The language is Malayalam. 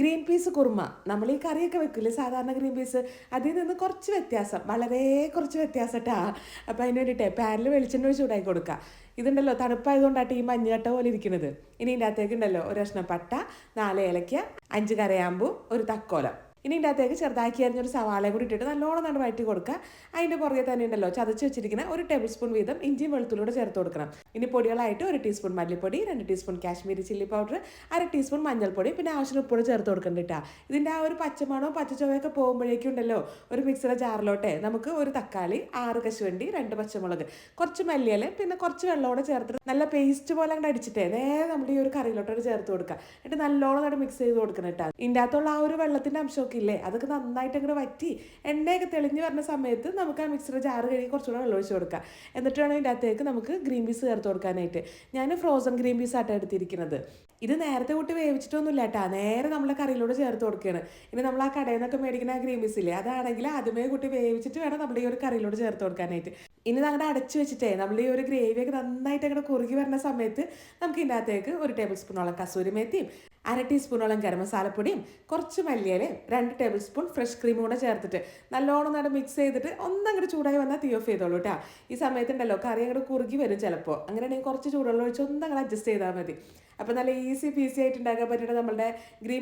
Green peas kurma. നമ്മൾ ഈ കറിയൊക്കെ വെക്കില്ലേ സാധാരണ ഗ്രീൻ പീസ്. അതിൽ നിന്ന് കുറച്ച് വ്യത്യാസം. വളരെ കുറച്ച് വ്യത്യാസം കേട്ടാ അപ്പോൾ അതിന് വേണ്ടിയിട്ടേ പാനിൽ വെളിച്ചെണ്ണ ഒഴിച്ച് ചൂടാക്കി കൊടുക്കുക ഇതുണ്ടല്ലോ തണുപ്പായതുകൊണ്ടാണ് ഈ മഞ്ഞട്ട പോലെ ഇരിക്കുന്നത്. ഇനി ഇതിന്റെ അകത്തേക്ക് ഉണ്ടല്ലോ ഒരു കഷ്ണം പട്ട നാല് ഏലക്ക അഞ്ച് കരയാമ്പൂ ഒരു തക്കോലം. ഇനി ഇതിന്റെ അകത്തേക്ക് ചെറുതാക്കി അരിഞ്ഞൊരു സവാളയും കൂടി ഇട്ടിട്ട് നല്ലോണം നട വഴറ്റി കൊടുക്കുക. അതിന്റെ പുറകെ തന്നെ ഉണ്ടല്ലോ ചതച്ച് വെച്ചിരിക്കുന്ന ഒരു ടേബിൾ സ്പൂൺ വീതം ഇഞ്ചിയും വെളുത്തുള്ളിയോടെ ചേർത്ത് കൊടുക്കണം. ഇനി പൊടികളായിട്ട് ഒരു ടീസ്പൂൺ മല്ലിപ്പൊടി രണ്ട് ടീസ്പൂൺ കാശ്മീരി ചില്ലി പൗഡർ അര ടീസ്പൂൺ മഞ്ഞൾപ്പൊടി പിന്നെ ആവശ്യത്തിന് ഉപ്പൂടെ ചേർത്ത് കൊടുക്കണ്ടിട്ടാ ഇതിന്റെ ആ ഒരു പച്ചമണോ പച്ചച്ചുവയൊക്കെ പോകുമ്പോഴേക്കും ഉണ്ടല്ലോ ഒരു മിക്സിയുടെ ജാറിലോട്ടെ നമുക്ക് ഒരു തക്കാളി ആറ് കശുവണ്ടി രണ്ട് പച്ചമുളക് കുറച്ച് മല്ലിയില പിന്നെ കുറച്ച് വെള്ളമോടെ ചേർത്തിട്ട് നല്ല പേസ്റ്റ് പോലെ അങ്ങോട്ട് അടിച്ചിട്ടേ നേരെ നമ്മുടെ ഈ ഒരു കറിയിലോട്ടോട് ചേർത്ത് കൊടുക്കുക. എന്നിട്ട് നല്ലോണം അങ്ങോട്ട് മിക്സ് ചെയ്ത് കൊടുക്കണം കേട്ടോ ഇതിന്റെ അകത്തുള്ള ആ ഒരു വെള്ളത്തിന്റെ അംശമൊക്കെ ഇല്ലേ അതൊക്കെ നന്നായിട്ട് അങ്ങോട്ട് വറ്റി എണ്ണയൊക്കെ തെളിഞ്ഞ് വരുന്ന സമയത്ത് നമുക്ക് ആ മിക്സർ ജാർ കഴുകി കുറച്ചുകൂടെ വെള്ളം ഒഴിച്ച് കൊടുക്കാം. എന്നിട്ട് വേണം ഇതിന്റെ അകത്തേക്ക് നമുക്ക് ഗ്രീൻ പീസ് ചേർത്ത് കൊടുക്കാനായിട്ട്. ഞാൻ ഫ്രോസൺ ഗ്രീൻ പീസ് ആട്ടാണ് എടുത്തിരിക്കുന്നത്. ഇത് നേരത്തെ കൂട്ടി വേവിച്ചിട്ടൊന്നുമില്ല കേട്ടോ നേരെ നമ്മളെ കറിയിലൂടെ ചേർത്ത് കൊടുക്കുകയാണ് ഇനി നമ്മൾ ആ കടയിൽ നിന്നൊക്കെ മേടിക്കുന്ന ആ ഗ്രീൻ പീസ് ഇല്ലേ? അതാണെങ്കിൽ ആദ്യമേ കൂട്ടി വേവിച്ചിട്ട് വേണം നമ്മുടെ ഈ ഒരു കറിയിലൂടെ ചേർത്ത് കൊടുക്കാനായിട്ട്. ഇനി അങ്ങോട്ട് അടച്ചു വെച്ചിട്ടേ നമ്മൾ ഈ ഒരു ഗ്രേവിയൊക്കെ നന്നായിട്ട് അങ്ങോട്ട് കുറുകി വരുന്ന സമയത്ത് നമുക്ക് ഇതിന്റെ അകത്തേക്ക് ഒരു ടേബിൾ സ്പൂണോളം കസൂരി മേത്തിയും അര ടീസ്പൂണോളം ഗരം മസാലപ്പൊടിയും കുറച്ച് മല്ലിയിലയും രണ്ട് ടേബിൾ സ്പൂൺ ഫ്രഷ് ക്രീം കൂടെ ചേർത്തിട്ട് നല്ലോണം നട മിക്സ് ചെയ്തിട്ട് ഒന്നങ്ങോട്ട് ചൂടായി വന്നാൽ തീ ഓഫ് ചെയ്തോളൂ കേട്ടോ ഈ സമയത്തുണ്ടല്ലോ കറി അങ്ങോട്ട് കുറുകി വരും ചിലപ്പോൾ അങ്ങനെയാണെങ്കിൽ കുറച്ച് ചൂടുള്ള ഒഴിച്ച് ഒന്നങ്ങോട്ട് അഡ്ജസ്റ്റ് ചെയ്താൽ മതി. അപ്പോൾ നല്ല ഈസി പീസി ആയിട്ട് ഉണ്ടാക്കാൻ പറ്റുന്ന നമ്മുടെ ഗ്രീൻ